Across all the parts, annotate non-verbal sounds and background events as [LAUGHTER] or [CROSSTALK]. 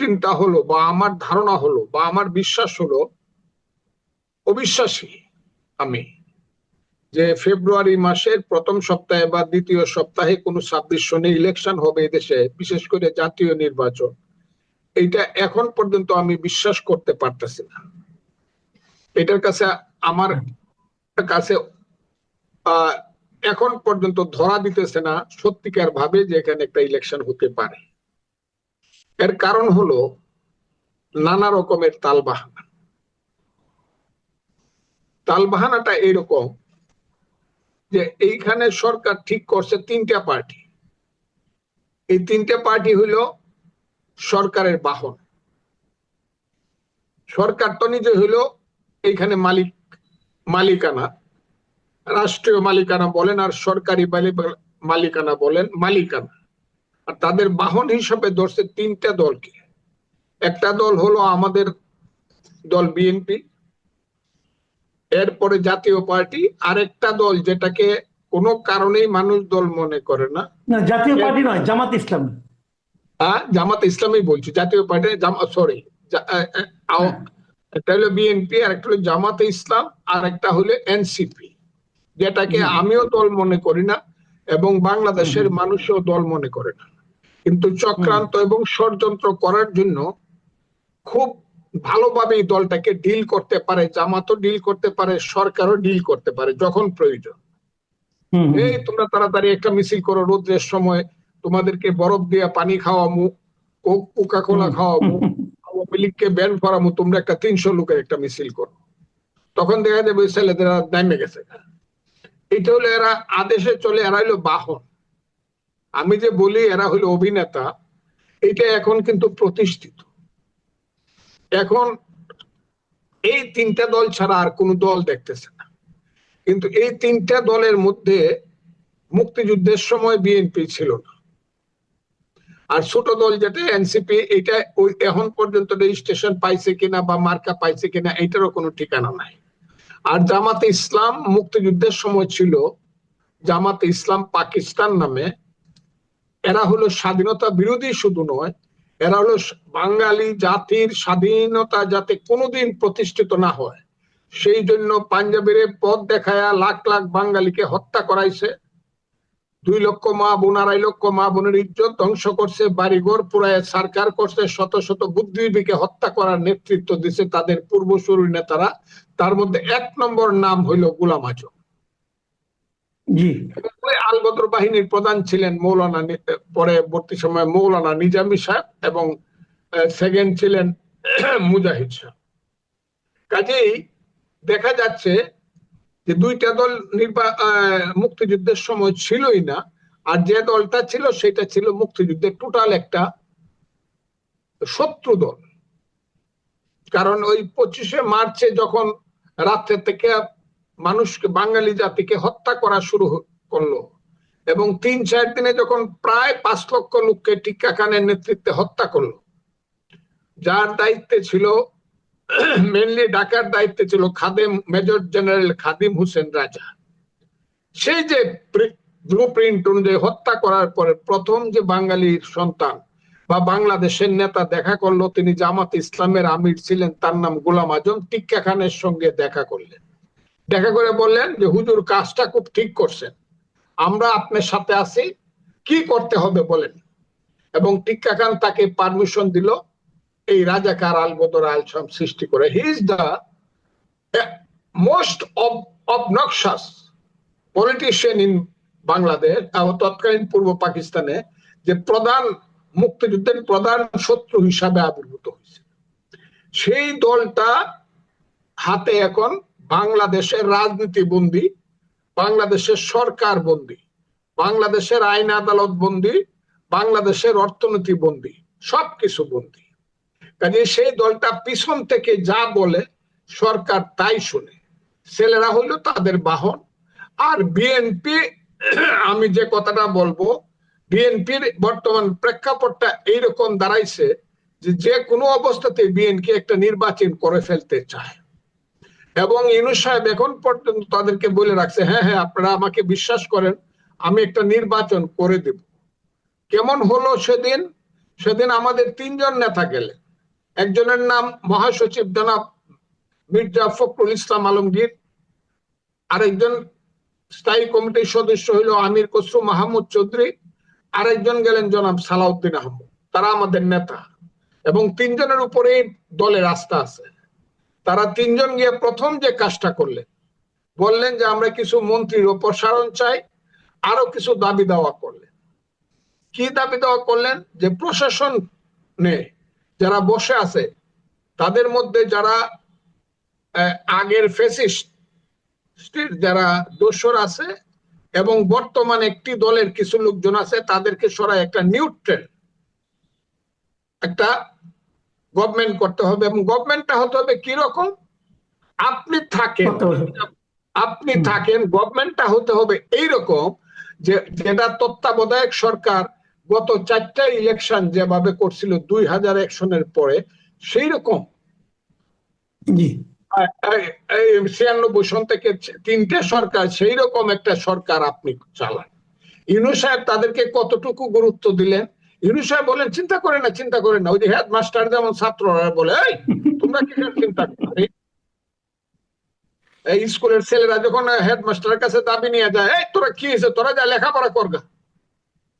চিন্তা হলো বা আমার ধারণা হলো বা আমার বিশ্বাস হলো, অবিশ্বাসী আমি যে ফেব্রুয়ারি মাসের প্রথম সপ্তাহে বা দ্বিতীয় সপ্তাহে কোনো ছাব্বিশ সনে ইলেকশন হবে দেশে, বিশেষ করে জাতীয় নির্বাচন। এইটা এখন পর্যন্ত আমি বিশ্বাস করতে পারতেছি না। এটার কাছে আমার কাছে এখন পর্যন্ত ধরা দিতেছে না সত্যিকার ভাবে যে এখানে একটা ইলেকশন হতে পারে। এর কারণ হলো নানা রকমের তালবাহানা। তালবাহানাটা এরকম যে এইখানে সরকার ঠিক করছে তিনটা পার্টি। এই তিনটা পার্টি হইল সরকারের বাহন। সরকার তো নিজে হইল এইখানে মালিক, মালিকানা। রাষ্ট্রীয় মালিকানা বলেন আর সরকারি মালি- মালিকানা বলেন মালিকানা। আর তাদের বাহন হিসাবে ধরছে তিনটা দলকে। একটা দল হলো আমাদের দল বিএনপি এরপরে জাতীয় পার্টি আরেকটা দল যেটাকে কোনো কারণেই মানুষ দল মনে করে না। জাতীয় পার্টি নয় জামাত ইসলাম। হ্যাঁ জামাত ইসলামই বলছি জাতীয় পার্টি সরি একটা হলো বিএনপি আর একটা হলো জামাতে ইসলাম আর একটা হলো এনসিপি। যেটাকে আমিও দল মনে করি না এবং বাংলাদেশের মানুষও দল মনে করে না। কিন্তু চক্রান্ত এবং ষড়যন্ত্র করার জন্য খুব ভালোভাবে দলটাকে ডিল করতে পারে জামাতও ডিল করতে পারে সরকারও ডিল করতে পারে যখন প্রয়োজন। এই তোমরা তাড়াতাড়ি একটা মিছিল করো রোদ্রের সময় তোমাদেরকে বরফ দিয়া পানি খাওয়ামু কোকা কোলা খাওয়ামু আওয়ামী লীগকে ব্যান করামু তোমরা একটা তিনশো লোকের একটা মিছিল করো। তখন দেখা যাবে ওই ছেলেদেরা নেমে গেছে এটা হলো এরা আদেশে চলে, এরা হলো বাহন। আমি যে বলি, এরা হলো অভিনেতা, এটা এখন কিন্তু প্রতিষ্ঠিত। এখন এই তিনটা দল ছাড়া আর কোনো দল দেখতেছে না। কিন্তু এই তিনটা দলের মধ্যে মুক্তিযুদ্ধের সময় বিএনপি ছিল না। আর ছোট দল যেটা এনসিপি এটা ওই এখন পর্যন্ত রেজিস্ট্রেশন পাইছে কিনা বা মার্কা পাইছে কিনা, এটারও কোনো ঠিকানা নাই। আর জামাতে ইসলাম মুক্তিযুদ্ধের সময় ছিল, জামাতে ইসলাম পাকিস্তান নামে। এরা হলো স্বাধীনতা বিরোধী শুধু নয়, এরা হলো বাঙালি জাতির স্বাধীনতা যাতে কোনোদিন প্রতিষ্ঠিত না হয়। সেই জন্য পাঞ্জাবের পথ দেখায়া লাখ লাখ বাঙালিকে হত্যা করাইছে। দুই লক্ষ মা বোন, আড়াই লক্ষ মা বোনের ইজ্জত ধ্বংস করছে, বাড়িঘর পুরায় সরকার করছে, শত শত বুদ্ধিজীবীকে হত্যা করার নেতৃত্ব দিছে তাদের পূর্বসূরি নেতারা। তার মধ্যে এক নম্বর নাম হইল গুলাম আজম। জি। আলবদর বাহিনীর প্রধান ছিলেন মৌলানা পরবর্তী সময় মৌলানা নিজামী সাহেব এবং সেকেন্ড ছিলেন [CLEARS THROAT] মুজাহিদ সাহেব। কাজেই দেখা যাচ্ছে যে দুইটা দল নির্বা আহ, মুক্তিযুদ্ধের সময় ছিলই না আর যে দলটা ছিল সেটা ছিল মুক্তিযুদ্ধের টোটাল একটা শত্রু দল। কারণ ওই পঁচিশে মার্চে যখন রাত্রে থেকে মানুষকে, বাঙালি জাতিকে হত্যা করা শুরু করল। এবং তিন, চার দিনে যখন প্রায় পাঁচ লক্ষ লোককে টিক্কা খানের নেতৃত্বে হত্যা করল, যার দায়িত্বে ছিল মেনলি ডাকার দায়িত্বে ছিল খাদেম, মেজর জেনারেল খাদিম হোসেন রাজা। সেই যে ব্লু প্রিন্ট অনুযায়ী হত্যা করার পরে প্রথম যে বাঙালির সন্তান বা বাংলাদেশের নেতা দেখা করল, তিনি জামাত ইসলামের আমির ছিলেন, তার নাম গোলাম আজম। টিক্কা খানের সঙ্গে দেখা করলেন। দেখা করে বললেন যে, হুজুর, কাজটা খুব ঠিক করছেন। আমরা আপনার সাথে আছি। কি করতে হবে বলেন? এবং টিক্কা খান তাকে পারমিশন দিল, এই রাজাকার আল বদর আল শাম সৃষ্টি করে। He is the most obnoxious politician in Bangladesh তৎকালীন পূর্ব পাকিস্তানে, যে প্রধান মুক্তিযুদ্ধের প্রধান শত্রু হিসাবে আবির্ভূত হয়েছে। সেই দলটা হাতে এখন বাংলাদেশের রাজনীতি বন্দী, বাংলাদেশের সরকার বন্দী, বাংলাদেশের আইন আদালত বন্দী, বাংলাদেশের অর্থনীতি বন্দী, সবকিছু বন্দী। কাজে সেই দলটা পিছন থেকে যা বলে সরকার তাই শুনে। ছেলেরা হইল তাদের বাহন। আর বিএনপি, আমি যে কথাটা বলব বিএনপির বর্তমান প্রেক্ষাপটটা এইরকম দাঁড়াইছে যে যে কোনো অবস্থাতে বিএনপি একটা নির্বাচন করে ফেলতে চায়। এবং ইনু সাহেব এখন পর্যন্ত তাদেরকে বলে রাখছে হ্যাঁ হ্যাঁ আপনারা আমাকে বিশ্বাস করেন, আমি একটা নির্বাচন করে দেব। কেমন হলো সেদিন? সেদিন আমাদের তিনজন নেতা গেলেন। একজনের নাম মহাসচিব জনাব মির্জা ফখরুল ইসলাম আলমগীর, আরেকজন স্থায়ী কমিটির সদস্য হইল আমির কসরু মাহমুদ চৌধুরী আরেকজন গেলেন জনাব সালাউদ্দিন আহমদ। তারা আমাদের নেতা। এবং তিনজনের উপরে দলের আস্থা আছে। তারা তিনজন গিয়ে প্রথম যে কাজটা করলেন, বললেন যে আমরা কিছু মন্ত্রীর অপসারণ চাই আরও কিছু দাবি দাওয়া করলেন। কি দাবি দাওয়া করলেন? যে প্রশাসন নে, যারা বসে আছে, তাদের মধ্যে যারা আগের ফেসিস্ট, যারা দোসর আছে এবং বর্তমান একটি দলের কিছু লোকজন আছে তাদেরকে সরাই একটা নিউট্রেল একটা গভর্নমেন্ট করতে হবে এবং গভর্নমেন্টটা হতে হবে কি রকম? আপনি থাকেন আপনি। থাকেন গভর্নমেন্টটা হতে হবে এইরকম যে যেটা তত্ত্বাবধায়ক সরকার গত চারটা ইলেকশন যেভাবে করছিল দুই হাজার এক সনের পরে সেই রকম জি। ছিয়ানব্বই সন থেকে সরকার সেই রকম একটা সরকার আপনি চালান। সাহেব তাদেরকে কতটুকু গুরুত্ব দিলেন? ইনু সাহেব বলেন, চিন্তা করে না, চিন্তা করে না। ওই যে যেমন ছাত্ররা বলে, এই, তোমরা কি চিন্তা এই স্কুলের ছেলেরা যখন হেডমাস্টারের কাছে দাবি নিয়ে যায়, এই, তোরা কি হয়েছে? তোরা যা লেখাপড়া করগা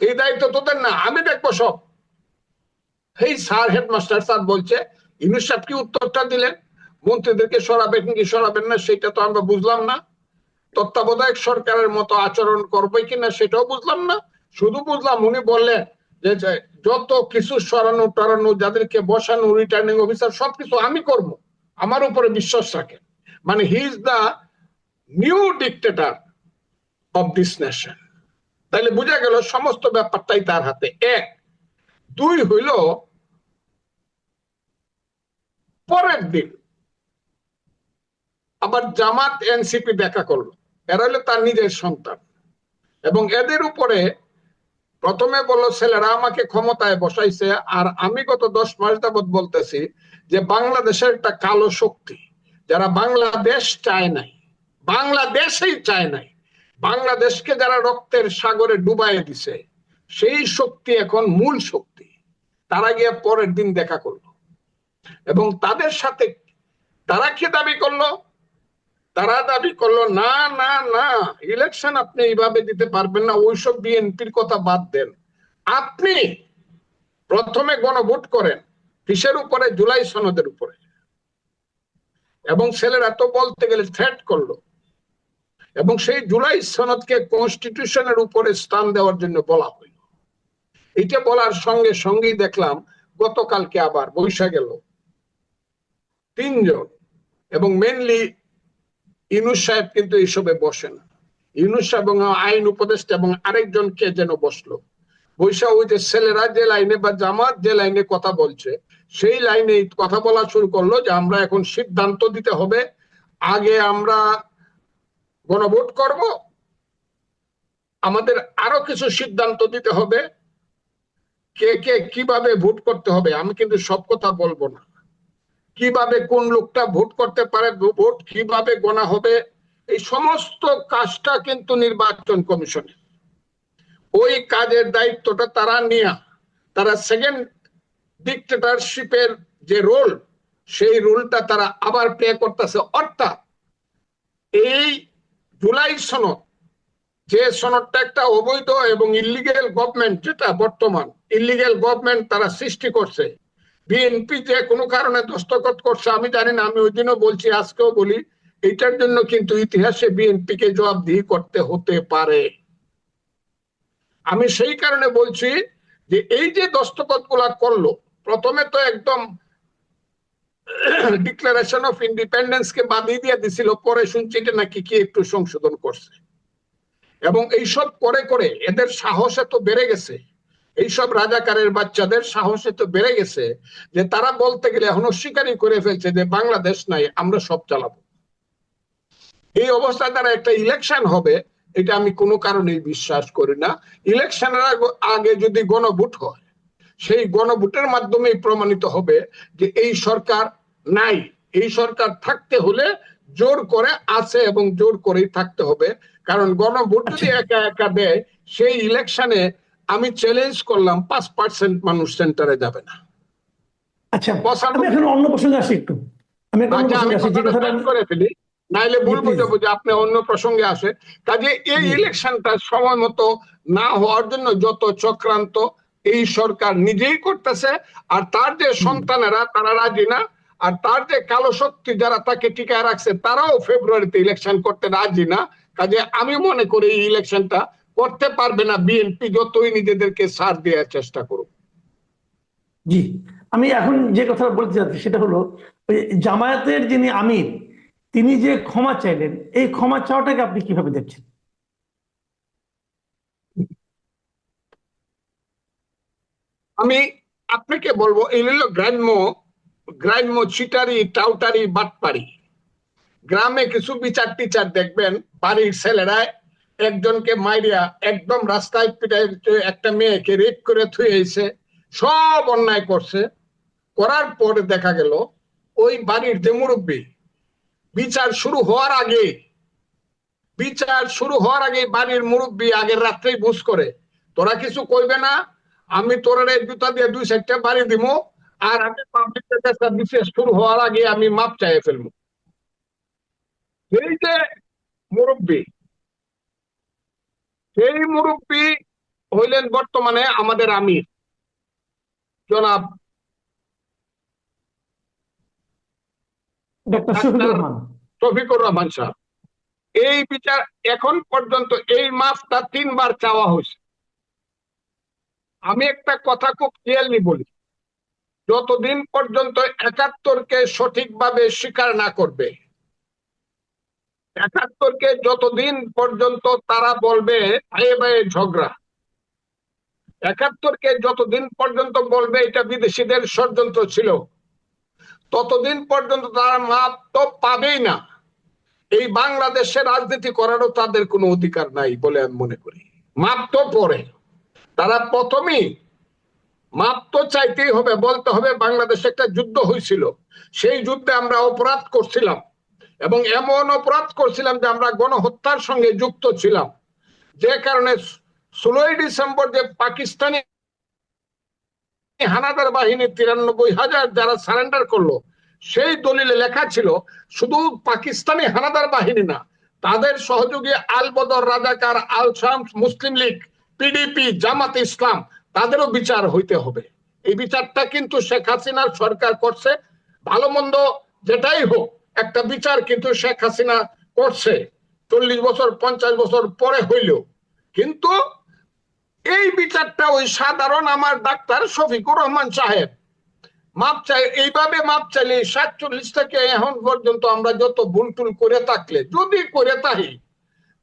এই দায়িত্ব তোদের না, আমি দেখব সব। এই স্যার হেডমাস্টার স্যার বলছে ইউনুস সাহেব কি উত্তরটা দিলেন? মন্ত্রীদেরকে সরাবেন কি সরাবেন না, সেটা তো আমরা বুঝলাম না। তত্ত্বাবধায়ক সরকারের মতো আচরণ করবে কিনা সেটাও বুঝলাম না। শুধু বুঝলাম, উনি বললেন যে যত কিছু সরানো, টরানো, যাদেরকে বসানো রিটার্নিং অফিসার সবকিছু আমি করব। আমার উপরে বিশ্বাস রাখেন। মানে he is the new dictator of this nation তাইলে বোঝা গেল, সমস্ত ব্যাপারটাই তার হাতে। এক। দুই হইল, পরের দিন আবার জামাত এনসিপি দেখা করল। এরা হলো তার নিজের সন্তান। এবং এদের উপরে প্রথমে বলল, ছেলেরা আমাকে ক্ষমতায় বসাইছে, আর আমি গত দশ মাস যাবৎ বলতেছি যে বাংলাদেশের একটা কালো শক্তি, যারা বাংলাদেশ চায় নাই, বাংলাদেশেই চায় নাই, বাংলাদেশকে যারা রক্তের সাগরে ডুবাই দিছে, সেই শক্তি এখন মূল শক্তি। তারা গিয়ে পরের দিন দেখা করল। এবং তাদের সাথে তারা কি দাবি করল? তারা দাবি করল, না না না ইলেকশন আপনি এইভাবে দিতে পারবেন না, ওইসব বিএনপির কথা বাদ দেন। আপনি প্রথমে গণভোট করেন, কিসের উপরে? জুলাই সনদের উপরে। এবং ছেলেরা তো বলতে গেলে থ্রেট করল। এবং সেই জুলাই সনদকে কনস্টিটিউশনের উপরে স্থান দেওয়ার জন্য বলা হইল এটা বলার সঙ্গে সঙ্গেই দেখলাম, গতকালকে আবার বৈশা গেল। তিনজন এবং মেনলি ইউনুস সাহেব কিন্তু এইসবে বসেন। ইউনুস সাহেব এবং আইন উপদেষ্টা এবং আরেকজন কে যেন বসল। বৈশা ওই যে ছেলেরা যে লাইনে বা জামাত যে লাইনে কথা বলছে, সেই লাইনে কথা বলা শুরু করল যে আমরা এখন সিদ্ধান্ত দিতে হবে, আগে আমরা গণভোট করব, আমাদের আরও কিছু সিদ্ধান্ত দিতে হবে, কে কে কীভাবে ভোট করতে হবে, আমি কিন্তু সব কথা বলব না। কীভাবে কোন লোকটা ভোট করতে পারে, ভোট কীভাবে গোনা হবে, এই সমস্ত কাজটা কিন্তু নির্বাচন কমিশনের ওই কাজের দায়িত্বটা তারা নিয়ে। তারা সেকেন্ড ডিক্টেটারশিপের যে রোল সেই রোলটা তারা আবার প্লে করতেছে। অর্থাৎ এই জুলাই সনদ, যে সনদটা একটা অবৈধ এবং ইলিগেল গভর্নমেন্ট যেটা বর্তমান ইলিগেল গভর্নমেন্ট তারা সৃষ্টি করছে বিএনপি যে কোনো কারণে দস্তখত করছে, আমি জানি না, আমি ওই দিনও বলছি, আজকেও বলি এটার জন্য কিন্তু ইতিহাসে বিএনপি কে জবাবদিহি করতে হতে পারে। আমি সেই কারণে বলছি যে এই যে দস্তখতগুলা করল, প্রথমে তো একদম ডিক্লারেশন অফ ইন্ডিপেন্ডেন্স কে বাদিয়ে দিয়ে দিছিল, পরে শুনছি যে নাকি কি একটু সংশোধন করছে। এবং এইসব করে করে এদের সাহস এত বেড়ে গেছে এইসব রাজাকারের বাচ্চাদের সাহস এত বেড়ে গেছে যে তারা বলতে গেলে এখন অস্বীকারই করে ফেলছে যে বাংলাদেশ নাই আমরা সব চালাবো। এই অবস্থায় তারা একটা ইলেকশন হবে এটা আমি কোনো কারণেই বিশ্বাস করি না। ইলেকশনের আগে যদি গণভোট হয় সেই গণভোটের মাধ্যমেই প্রমাণিত হবে যে এই সরকার নাই। এই সরকার থাকতে হলে জোর করে আছে এবং জোর করেই থাকতে হবে। কারণ গণভোট যদি একা একা দেয় সেই ইলেকশনে আমি চ্যালেঞ্জ করলাম পাঁচ পার্সেন্ট মানুষ সেন্টারে যাবে না। আচ্ছা আমি এখন অন্য প্রসঙ্গে আসি একটু। আমি একটা অন্য আমি প্রসঙ্গে আসি যে কথাটা কথাটা শেষ আমি- করে ফেলি। নাইলে ভুল জি, please. বুঝে বুঝে আপনি অন্য প্রসঙ্গে আসে। কাজে এই ইলেকশনটা সময় মতো না হওয়ার জন্য যত চক্রান্ত এই সরকার নিজেই করতেছে আর তার যে সন্তানেরা তারা রাজি না আর তার যে কালো শক্তি যারা তাকে টিকায় রাখছে তারাও ফেব্রুয়ারিতে ইলেকশন করতে রাজি না। কাজে আমি মনে করি এই ইলেকশনটা করতে পারবে না বিএনপি যতই নিজেদেরকে সার দেওয়ার চেষ্টা করুক। জি আমি এখন যে কথাটা বলতে চাচ্ছি সেটা হলো জামায়াতের যিনি আমির তিনি যে ক্ষমা চাইলেন এই ক্ষমা চাওয়াটাকে আপনি কীভাবে দেখছেন? আমি আপনাকে বলব এই হলো গ্রাম্য গ্রাম্য চিটারি টাউটারি বাটপারি গ্রামে কিছু বিচার টিচার দেখবেন বাড়ির ছেলেরা একজনকে মাইরিয়া একদম রাস্তায় পিটাই একটা মেয়েকে রেপ করে থুয়েছে সব অন্যায় করছে। করার পরে দেখা গেল, ওই বাড়ির যে মুরব্বী, বিচার শুরু হওয়ার আগে, বিচার শুরু হওয়ার আগে বাড়ির মুরব্বী আগের রাত্রেই বুঝ করে, তোরা কিছু কইবে না, আমি তোর এই জুতা দিয়ে দুই সাইডটা বাড়ি দিব আর আমি বিশেষ শুরু হওয়ার আগে আমি মাপ চাইয়ে ফেলব। সেই যে মুরব্বী সেই মুরব্বী হইলেন বর্তমানে আমাদের আমির। জনাব শফিকুর রহমান। সাহেব। এই বিচার এখন পর্যন্ত এই মাপটা তিনবার চাওয়া হয়েছে। আমি একটা কথা খুব ক্লিয়ারলি বলি যতদিন পর্যন্ত একাত্তরকে সঠিকভাবে স্বীকার না করবে একাত্তরকে যতদিন পর্যন্ত তারা বলবে ভাইয়ে ভাইয়ে ঝগড়া, একাত্তরকে যতদিন পর্যন্ত বলবে এটা বিদেশিদের ষড়যন্ত্র ছিল, ততদিন পর্যন্ত তারা মাপ তো পাবেই না। এই বাংলাদেশে রাজনীতি করারও তাদের কোনো অধিকার নাই বলে আমি মনে করি। মাপ তো পরে তারা প্রথমেই মাপ তো চাইতেই হবে, বলতে হবে বাংলাদেশে একটা যুদ্ধ হয়েছিল সেই যুদ্ধে আমরা অপরাধ করছিলাম। এবং এমন অপরাধ করছিলাম যে আমরা গণহত্যার সঙ্গে যুক্ত ছিলাম। যে কারণে ষোলোই ডিসেম্বর যে পাকিস্তানি হানাদার বাহিনী তিরানব্বই হাজার যারা সারেন্ডার করল, সেই দলিলে লেখা ছিল, শুধু পাকিস্তানি হানাদার বাহিনী না, তাদের সহযোগী আল বদর রাজাকার আল শামস মুসলিম লীগ, পিডিপি, জামাত ইসলাম, তাদেরও বিচার হইতে হবে। এই বিচারটা কিন্তু শেখ হাসিনার সরকার করছে, ভালো মন্দ যেটাই হোক। একটা বিচার কিন্তু শেখ হাসিনা করছে। চল্লিশ বছর, পঞ্চাশ বছর পরে হইল। কিন্তু এই বিচারটা ওই সাধারণ আমার ডাক্তার শফিকুর রহমান সাহেব। মাপ চাই, এইভাবে মাপ চাইলে সাতচল্লিশ থেকে এখন পর্যন্ত আমরা যত ভুল টুল করে থাকলে, যদি করে থাকি,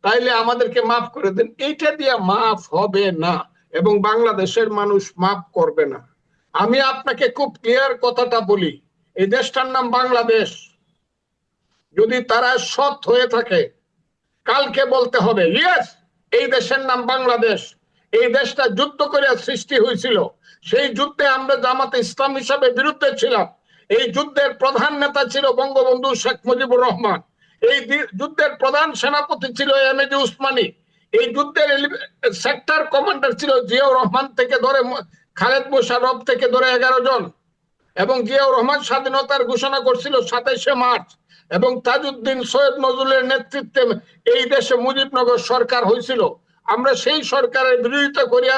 তাইলে আমাদেরকে মাফ করে দেন। এইটা দিয়ে মাফ হবে না এবং বাংলাদেশের মানুষ মাফ করবে না। আমি আপনাকে খুব ক্লিয়ার কথাটা বলি। এই দেশটার নাম বাংলাদেশ। যদি তারা সৎ হয়ে থাকে, কালকে বলতে হবে ইয়েস এই দেশের নাম বাংলাদেশ। এই দেশটা যুদ্ধ করে সৃষ্টি হয়েছিল। সেই যুদ্ধে আমরা জামাতে ইসলাম হিসাবে বিরুদ্ধে ছিলাম। এই যুদ্ধের প্রধান নেতা ছিল বঙ্গবন্ধু শেখ মুজিবুর রহমান। এই যুদ্ধের প্রধান সেনাপতি ছিল এম এজি উসমানী। এই যুদ্ধের সেক্টর কমান্ডার ছিল জিয়াউর রহমান থেকে ধরে খালেদ মোশাররফ থেকে ধরে এগারো জন। এবং জিয়াউর রহমান স্বাধীনতার ঘোষণা করছিল সাতাইশে মার্চ। এবং তাজউদ্দিন সৈয়দ নজরুলের নেতৃত্বে এই দেশে মুজিবনগর সরকার হয়েছিল। আমরা সেই সরকারের বিরোধিতা করিয়া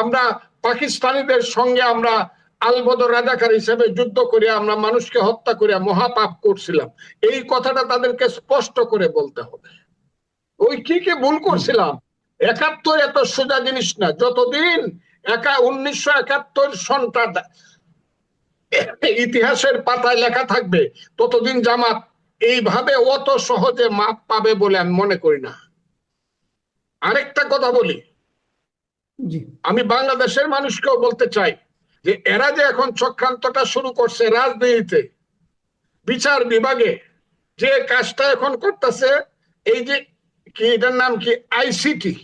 আমরা পাকিস্তানিদের সঙ্গে আমরা আলবদর রাজাকার হিসেবে যুদ্ধ করিয়া আমরা মানুষকে হত্যা করিয়া মহাপাপ করছিলাম। এই কথাটা তাদেরকে স্পষ্ট করে বলতে হবে। ওই কি কি ভুল করছিলাম? একাত্তর এত সোজা জিনিস না। যতদিন একা উনিশশো একাত্তর সনটা ইতিহাসের পাতায় লেখা থাকবে, ততদিন জামাত এইভাবে অত সহজে মাপ পাবে বলে আমি মনে করি না। আরেকটা কথা বলি। আমি বাংলাদেশের মানুষকেও বলতে চাই যে এরা যে এখন চক্রান্তটা শুরু করছে রাজনীতিতে বিচার বিভাগে যে কাজটা এখন করতেছে এই যে কি এটার নাম কি? আইসিটি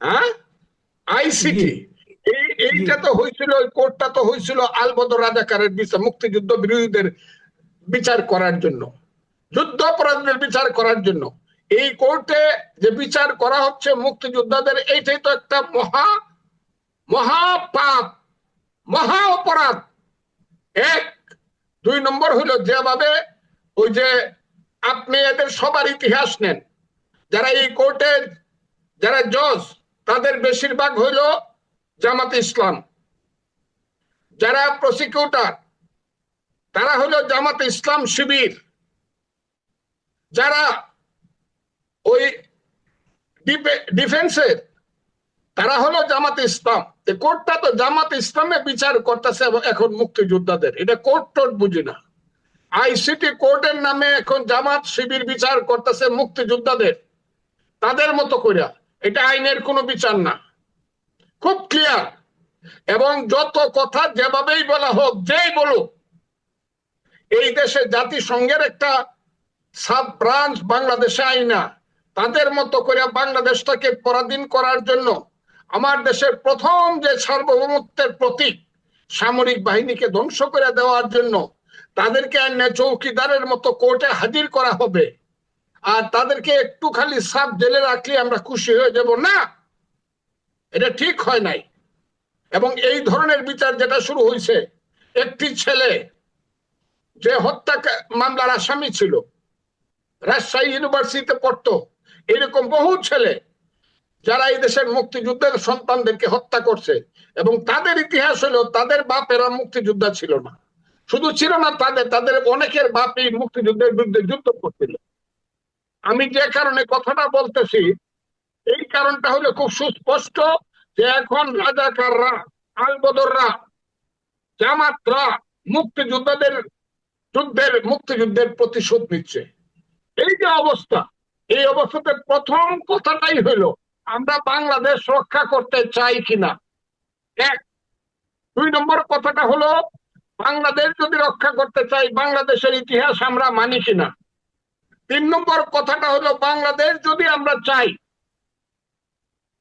হ্যাঁ? আইসিটি এই এইটা তো হয়েছিল ওই কোর্টটা তো হয়েছিল আলবদর রাজাকারের বিচার মুক্তিযুদ্ধ বিরোধীদের বিচার করার জন্য, যুদ্ধ অপরাধীদের বিচার করার জন্য। এই কোর্টে যে বিচার করা হচ্ছে মুক্তিযোদ্ধাদের, এইটাই তো একটা মহা মহা পাপ, মহা অপরাধ। এক, দুই নম্বর হইল যেভাবে ওই যে আপনি এদের সবার ইতিহাস নেন। যারা এই কোর্টে, যারা জজ, তাদের বেশিরভাগ হইল জামাত ইসলাম। যারা প্রসিকিউটর তারা হলো জামাত ইসলাম শিবির। যারা ওই ডিফেন্সের তারা হলো জামাত ইসলাম। কোর্টটা তো জামাত ইসলামে বিচার করতেছে এখন মুক্তিযোদ্ধাদের। এটা কোর্ট টোট বুঝি না। আইসিটি কোর্টের নামে এখন জামাত শিবির বিচার করতেছে মুক্তিযোদ্ধাদের। তাদের মতো কইরা। এটা আইনের কোনো বিচার না। খুব ক্লিয়ার এবং যত কথা যেভাবেই বলা হোক, যেই বলুক এই দেশে জাতিসংঘের একটা সাব ব্রাঞ্চ বাংলাদেশে আইনা। তাদের মতো করে বাংলাদেশটাকে পরাধীন করার জন্য আমার দেশের প্রথম যে সার্বভৌমত্বের প্রতীক সামরিক বাহিনীকে ধ্বংস করে দেওয়ার জন্য তাদেরকে চৌকিদারের মতো কোর্টে হাজির করা হবে। আর তাদেরকে একটু খালি সাব জেলে রাখলে আমরা খুশি হয়ে যাব। না, এটা ঠিক হয় নাই। এবং এই ধরনের বিচার যেটা শুরু হয়েছে একটি ছেলে যে হত্যা মামলার আসামি ছিল। রাজশাহী ইউনিভার্সিটিতে পড়তো। এরকম বহু ছেলে যারা এই দেশের মুক্তিযুদ্ধের সন্তানদেরকে হত্যা করছে এবং তাদের ইতিহাস হলো তাদের বাপেরা মুক্তিযোদ্ধা ছিল না। শুধু ছিল না তাদের তাদের অনেকের বাপই মুক্তিযুদ্ধের বিরুদ্ধে যুদ্ধ করছিল। আমি যে কারণে কথাটা বলতেছি, এই কারণটা হলো খুব সুস্পষ্ট যে এখন রাজাকাররা, আলবদররা, জামাতরা মুক্তিযোদ্ধাদের যুদ্ধের, মুক্তিযুদ্ধের প্রতিশোধ নিচ্ছে। এই যে অবস্থা, এই অবস্থাতে প্রথম কথাটাই হইল আমরা বাংলাদেশ রক্ষা করতে চাই কিনা? এক। দুই নম্বর কথাটা হলো, বাংলাদেশ যদি রক্ষা করতে চাই বাংলাদেশের ইতিহাস আমরা মানি কিনা? তিন নম্বর কথাটা হলো, বাংলাদেশ যদি আমরা চাই,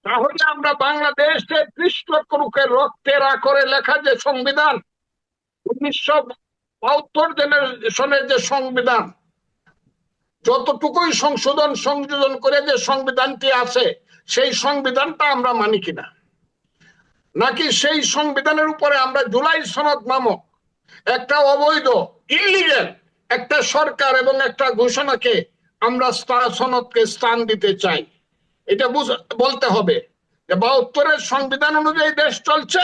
তাহলে আমরা বাংলাদেশে ত্রিশ লক্ষ লোকের রক্তের করে লেখা যে সংবিধান, উনিশশো বাহাত্তর জেনারেশনের যে সংবিধান, যতটুকুই সংশোধন, সংযোজন করে যে সংবিধানটি আছে, সেই সংবিধানটা আমরা মানি কিনা? নাকি সেই সংবিধানের উপরে আমরা জুলাই সনদ নামক একটা অবৈধ ইলিগেল একটা সরকার এবং একটা ঘোষণাকে আমরা সনদকে স্থান দিতে চাই? এটা বলতে হবে যে বাহাত্তরের সংবিধান অনুযায়ী দেশ চলছে?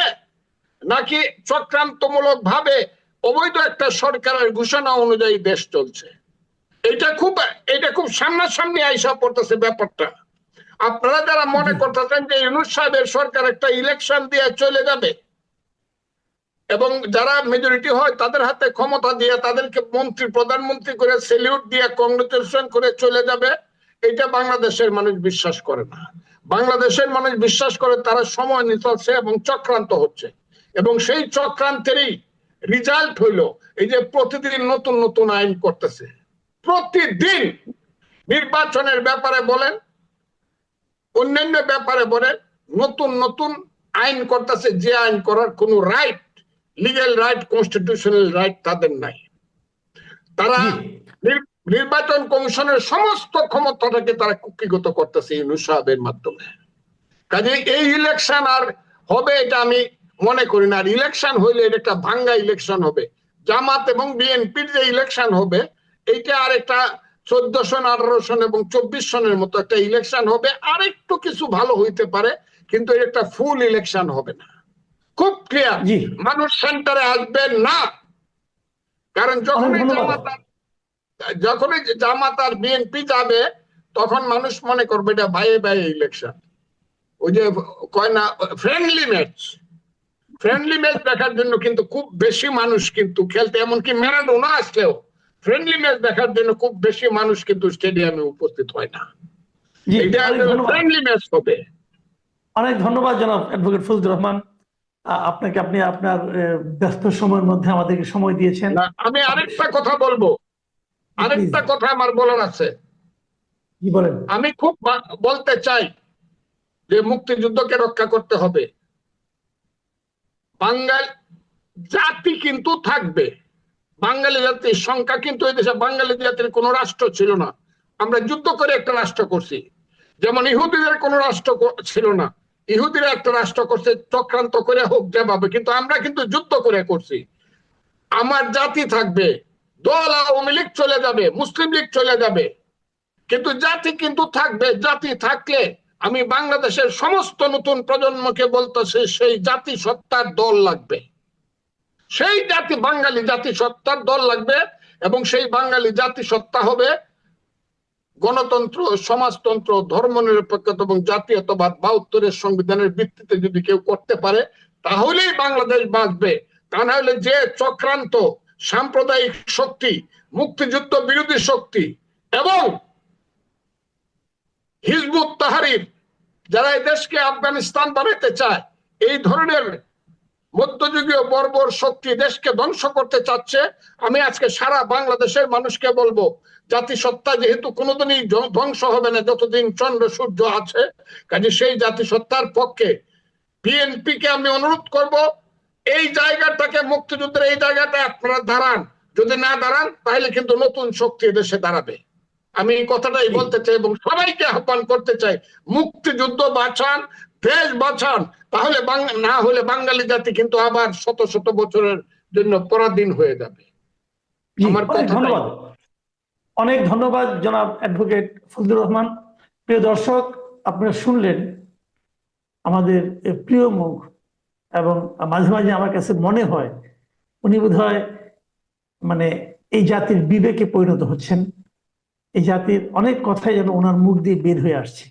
নাকি চক্রান্তমূলক ভাবে অবৈধ একটা সরকারের ঘোষণা অনুযায়ী দেশ চলছে। এটা খুব এটা খুব সামনাসামনি আইসা পড়তেছে ব্যাপারটা। আপনারা যারা মনে করতেছেন যে ইউনুস সাহেবের সরকার একটা ইলেকশন দিয়ে চলে যাবে এবং যারা মেজরিটি হয় তাদের হাতে ক্ষমতা দিয়ে তাদেরকে মন্ত্রী প্রধানমন্ত্রী করে সেলিউট দিয়ে কংগ্রেচুলেশন করে চলে যাবে এটা বাংলাদেশের মানুষ বিশ্বাস করে না। বাংলাদেশের মানুষ বিশ্বাস করে তারা সময় নিচ্ছে এবং চক্রান্ত হচ্ছে। এবং সেই চক্রান্তেরই রেজাল্ট হইল এই যে প্রতিদিন নতুন নতুন আইন করতেছে। প্রতিদিন নির্বাচনের ব্যাপারে বলেন অন্যান্য ব্যাপারে বলেন নতুন নতুন আইন করতেছে যে আইন করার কোনো right legal right constitutional right তাদের নাই। তারা নির্বাচন কমিশনের সমস্ত ক্ষমতাটাকে তারা কুক্ষিগত করতেছে ইউনুস সাহেবের মাধ্যমে। কাজে এই ইলেকশন আর হবে এটা আমি মনে করি না আর ইলেকশন হইলে এটা একটা ভাঙ্গা ইলেকশন হবে। জামাত এবং বিএনপির যে ইলেকশন হবে এইটা আর একটা চোদ্দ সন আঠারো সন এবং চব্বিশ সনের মতো একটা ইলেকশন হবে। আর একটু কিছু ভালো হইতে পারে কিন্তু একটা ফুল ইলেকশন হবে না। খুব ক্লিয়ার মানুষ সেন্টারে আসবে না। কারণ যখনই। জামাত যখনই জামাত আর বিএনপি যাবে তখন মানুষ মনে করবে এটা ভাইয়ে ভাইয়ে ইলেকশন ওই যে কয় না ফ্রেন্ডলি ম্যাচ ফ্রেন্ডলি ম্যাচ দেখার জন্য কিন্তু খুব বেশি মানুষ কিন্তু খেলতে এমনকি ম্যারাডোনা আসলেও ফ্রেন্ডলি ম্যাচ দেখার জন্য খুব বেশি মানুষ কিন্তু স্টেডিয়ামে উপস্থিত হয় না। এটা ফ্রেন্ডলি ম্যাচ হবে। অনেক ধন্যবাদ জনাব অ্যাডভোকেট ফজলুর রহমান। আপনাকে আপনি আপনার ব্যস্ত সময়ের মধ্যে আমাদেরকে সময় দিয়েছেন। আমি আরেকটা কথা বলব। আরেকটা কথা আমার বলার আছে। কি বলেন। আমি খুব বলতে চাই যে মুক্তিযুদ্ধকে রক্ষা করতে হবে। বাঙাল জাতি কিন্তু থাকবে। বাঙালি জাতির সংখ্যা কিন্তু এই দেশে বাঙালি জাতির কোনো রাষ্ট্র ছিল না। আমরা যুদ্ধ করে একটা রাষ্ট্র করছি। যেমন ইহুদিদের কোন রাষ্ট্র ছিল না। ইহুদিরা একটা রাষ্ট্র করছে, চক্রান্ত করে হোক যেভাবে, কিন্তু আমরা কিন্তু যুদ্ধ করে করছি। আমার জাতি থাকবে, দল আওয়ামী লীগ চলে যাবে, মুসলিম লীগ চলে যাবে। কিন্তু জাতি কিন্তু থাকবে, জাতি থাকলে আমি বাংলাদেশের সমস্ত নতুন প্রজন্মকে বলতেছি, সেই জাতি সত্তার দল লাগবে। সেই জাতি, বাঙালি জাতি সত্তার দল লাগবে এবং সেই বাঙালি জাতি সত্তা হবে গণতন্ত্র, সমাজতন্ত্র, ধর্মনিরপেক্ষতা এবং জাতীয়তাবাদ বাহাত্তরের সংবিধানের ভিত্তিতে যদি কেউ করতে পারে, তাহলেই বাংলাদেশ বাঁচবে। তা না হলে যে চক্রান্ত, সাম্প্রদায়িক শক্তি, মুক্তিযুদ্ধ বিরোধী শক্তি এবং হিজবুত তাহারির যারা এই দেশকে আফগানিস্তান বানাতে চায়, এই ধরনের মধ্যযুগীয় বর্বর শক্তি দেশকে ধ্বংস করতে চাচ্ছে, আমি আজকে সারা বাংলাদেশের মানুষকে বলব, জাতিসত্তা যেহেতু কোনোদিনই ধ্বংস হবে না, যতদিন চন্দ্র, সূর্য আছে, কাজে সেই জাতিসত্তার পক্ষে বিএনপি কে আমি অনুরোধ করব, এই জায়গাটাকে, মুক্তিযুদ্ধের এই জায়গাটা আপনারা দাঁড়ান, যদি না দাঁড়ান, তাহলে কিন্তু নতুন শক্তি দেশে দাঁড়াবে। আমি এই কথাটাই বলতে চাই এবং সবাইকে আহ্বান করতে চাই মুক্তিযুদ্ধ বাঁচান দেশ বাঁচান। তাহলে না হলে বাঙালি জাতি কিন্তু আবার শত শত বছরের জন্য পরাধীন হয়ে যাবে। আমার অনেক ধন্যবাদ। অনেক ধন্যবাদ জনাব অ্যাডভোকেট ফজলুর রহমান। প্রিয় দর্শক আপনারা শুনলেন আমাদের প্রিয় মুখ এবং মাঝে মাঝে আমার কাছে মনে হয় উনি বোধহয় মানে এই জাতির বিবেকে পরিণত হচ্ছেন। এই জাতির অনেক কথাই যেন ওনার মুখ দিয়ে বের হয়ে আসছে।